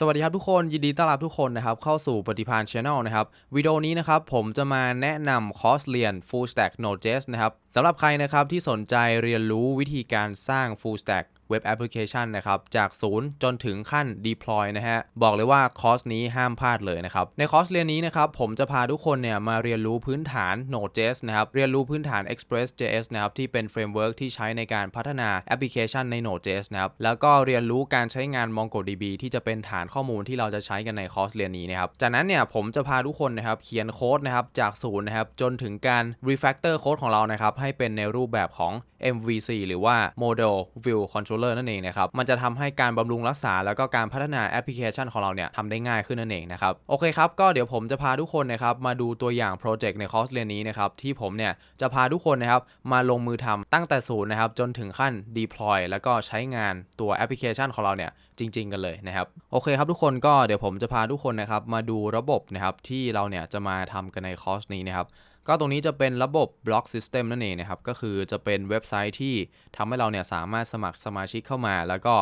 สวัสดีครับทุกคนยินดีต้อนรับทุกคนนะครับเข้าสู่ปฏิพาน Channel นะครับวิดีโอนี้นะครับผมจะมาแนะนำคอร์สเรียน Full Stack Node.js นะครับสำหรับใครนะครับที่สนใจเรียนรู้วิธีการสร้าง Full Stack เว็บแอปพลิเคชันนะครับจากศูนย์จนถึงขั้น deploy นะฮะบอกเลยว่าคอร์สนี้ห้ามพลาดเลยนะครับในคอร์สเรียนนี้นะครับผมจะพาทุกคนเนี่ยมาเรียนรู้พื้นฐาน Node.js นะครับเรียนรู้พื้นฐาน Express.js นะครับที่เป็นเฟรมเวิร์กที่ใช้ในการพัฒนาแอปพลิเคชันใน Node.js นะครับแล้วก็เรียนรู้การใช้งาน MongoDB ที่จะเป็นฐานข้อมูลที่เราจะใช้กันในคอร์สเรียนนี้นะครับจากนั้นเนี่ยผมจะพาทุกคนนะครับเขียนโค้ดนะครับจากศูนย์นะครับจนถึงการ refactor โค้ดของเรานะครับให้เป็นในรูปแบบของ MVC หรือว่า Model View Control Controller นั่นเองนะครับมันจะทำให้การบำรุงรักษาแล้วก็การพัฒนาแอปพลิเคชันของเราเนี่ยทำได้ง่ายขึ้นนั่นเองนะครับโอเคครับก็เดี๋ยวผมจะพาทุกคนนะครับมาดูตัวอย่างโปรเจกต์ในคอร์สเรียนนี้นะครับที่ผมเนี่ยจะพาทุกคนนะครับมาลงมือทำตั้งแต่ศูนย์นะครับจนถึงขั้น deploy แล้วก็ใช้งานตัวแอปพลิเคชันของเราเนี่ยจริง ๆ กันเลยนะครับโอเคครับทุกคนก็เดี๋ยวผมจะพาทุกคนนะครับมาดูระบบนะครับที่เราเนี่ยจะมาทำกันในคอร์สนี้นะครับ ก็ตรงนี้จะเป็นระบบ Block System นั่นเองนะครับ ก็คือจะเป็นเว็บไซต์ที่ทำให้เราเนี่ยสามารถสมัครสมาชิกเข้ามา แล้วก็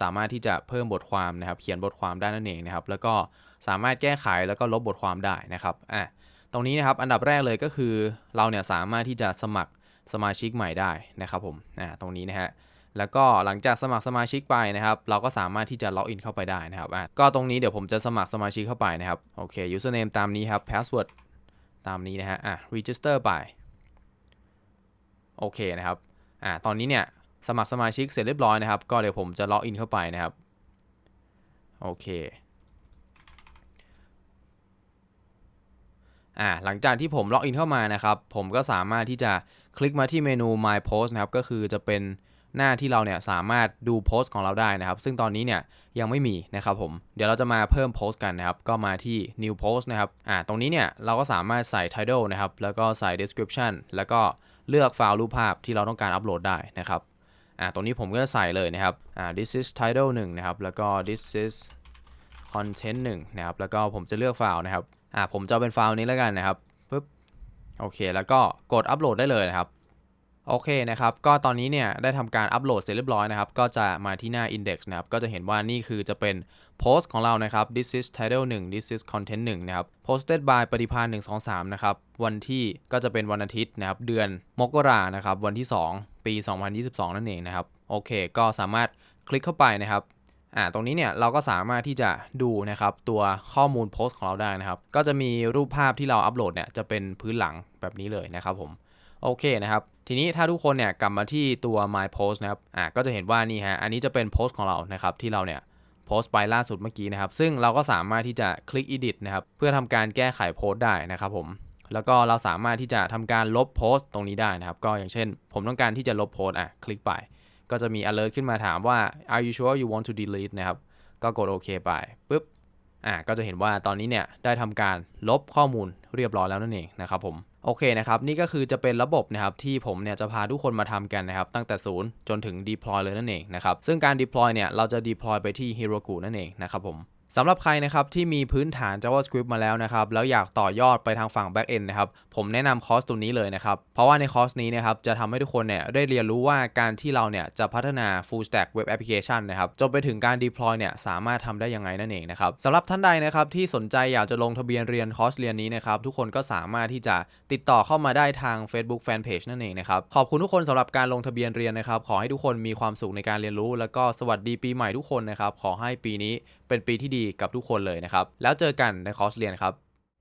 สามารถที่จะเพิ่มบทความนะครับ เขียนบทความได้นั่นเองนะครับ แล้วก็สามารถแก้ไขแล้วก็ลบบทความได้นะครับอะตรงนี้นะครับอันดับแรกเลยก็คือเราเนี่ยสามารถที่จะสมัครสมาชิกใหม่ได้นะครับผมอ่าตรงนี้นะฮะแล้วก็หลังจากสมัครสมาชิกไปนะครับ เราก็สามารถที่จะล็อกอินเข้าไปได้นะครับอะก็ตรงนี้เดี๋ยวผมจะสมัครสมาชิกเข้าไปนะครับโอเค username ตามนี้ครับ password ตามนี้นะฮะ อะ register ไปโอเคนะครับ อ่าตอนนี้เนี่ยสมัครสมาชิกเสร็จเรียบร้อยนะครับ ก็เดี๋ยวผมจะล็อกอินเข้าไปนะครับ โอเค อ่าหลังจากที่ผมล็อกอินเข้ามานะครับ ผมก็สามารถที่จะคลิกมาที่เมนู my post นะครับ ก็คือจะเป็น หน้าที่เราเนี่ยสามารถดูโพสต์ของเราได้นะครับ ซึ่งตอนนี้เนี่ยยังไม่มีนะครับผม เดี๋ยวเราจะมาเพิ่มโพสต์กันนะครับ ก็มาที่ new post นะครับ อ่า ตรงนี้เนี่ยเราก็สามารถใส่ title นะครับ แล้วก็ใส่ description แล้วก็เลือกไฟล์รูปภาพที่เราต้องการอัปโหลดได้นะครับ อ่า ตรงนี้ผมก็จะใส่เลยนะครับ อ่า this is title 1นะครับ แล้วก็ this is content 1นะครับ แล้วก็ผมจะเลือกไฟล์นะครับ อ่า ผมจะเอาเป็นไฟล์นี้แล้วกันนะครับปึ๊บ โอเค แล้วก็กดอัปโหลดได้เลยนะครับ โอเคนะครับ ก็ตอนนี้เนี่ยได้ทำการอัปโหลดเสร็จเรียบร้อยนะครับ ก็จะมาที่หน้า index นะครับ ก็จะเห็นว่านี่คือจะเป็นโพสต์ของเรานะครับ this is title 1 this is content 1นะครับ posted by ปฏิพาน123 นะครับ วันที่ก็จะเป็นวันอาทิตย์นะครับ เดือนมกรานะครับ วันที่ 2 ปี 2022 นั่นเองนะครับ โอเค ก็สามารถคลิกเข้าไปนะครับอ่าตรงนี้เนี่ยเราก็สามารถที่จะดูนะครับตัวข้อมูลโพสต์ของเราได้นะครับ ก็จะมีรูปภาพที่เราอัปโหลดเนี่ยจะเป็นพื้นหลังแบบนี้เลยนะครับผม โอเคนะครับ ทีนี้ถ้าทุกคนเนี่ยกลับมาที่ตัว my post นะครับอ่าก็จะเห็นว่านี่ฮะอันนี้จะเป็นโพสต์ของเรานะครับที่เราเนี่ยโพสต์ไปล่าสุดเมื่อกี้นะครับ ซึ่งเราก็สามารถที่จะคลิก edit นะครับ เพื่อทำการแก้ไขโพสต์ได้นะครับผมแล้วก็เราสามารถที่จะทำการลบโพสต์ตรงนี้ได้นะครับ ก็อย่างเช่น ผมต้องการที่จะลบโพสต์อะคลิกไป ก็จะมี alert ขึ้นมาถามว่า are you sure you want to delete นะครับ ก็กดโอเคไปปุ๊บอ่าก็จะเห็นว่าตอนนี้เนี่ยได้ทำการลบข้อมูลเรียบร้อยแล้วนั่นเองนะครับผม โอเคนะครับ นี่ก็คือจะเป็นระบบนะครับที่ผมเนี่ยจะพาทุกคนมาทำกันนะครับ ตั้งแต่ศูนย์จนถึง deploy เลยนั่นเองนะครับ ซึ่งการ deploy เนี่ยเราจะ deploy ไปที่ Heroku นั่นเองนะครับผม สำหรับใครนะครับที่มีพื้นฐาน JavaScript มาแล้วนะครับแล้วอยากต่อยอดไปทางฝั่ง Backend นะครับผมแนะนำคอร์สตัวนี้เลยนะครับ เพราะว่าในคอร์สนี้นะครับจะทำให้ทุกคนเนี่ยได้เรียนรู้ว่าการที่เราเนี่ยจะพัฒนา Full Stack Web Application นะครับจนไปถึงการ deploy เนี่ยสามารถทำได้ยังไงนั่นเองนะครับสำหรับท่านใดนะครับที่สนใจอยากจะลงทะเบียนเรียนคอร์สเรียนนี้นะครับทุกคนก็สามารถที่จะติดต่อเข้ามาได้ทาง Facebook Fanpage นั่นเองนะครับขอบคุณทุกคนสำหรับการลงทะเบียนเรียนนะครับขอให้ทุกคนมีความสุขในการเรียนรู้ แล้วก็สวัสดีปีใหม่ทุกคนนะครับขอให้ปีนี้ เป็นปีที่ดีกับทุกคนเลยนะครับ แล้วเจอกันในคอร์สเรียนครับ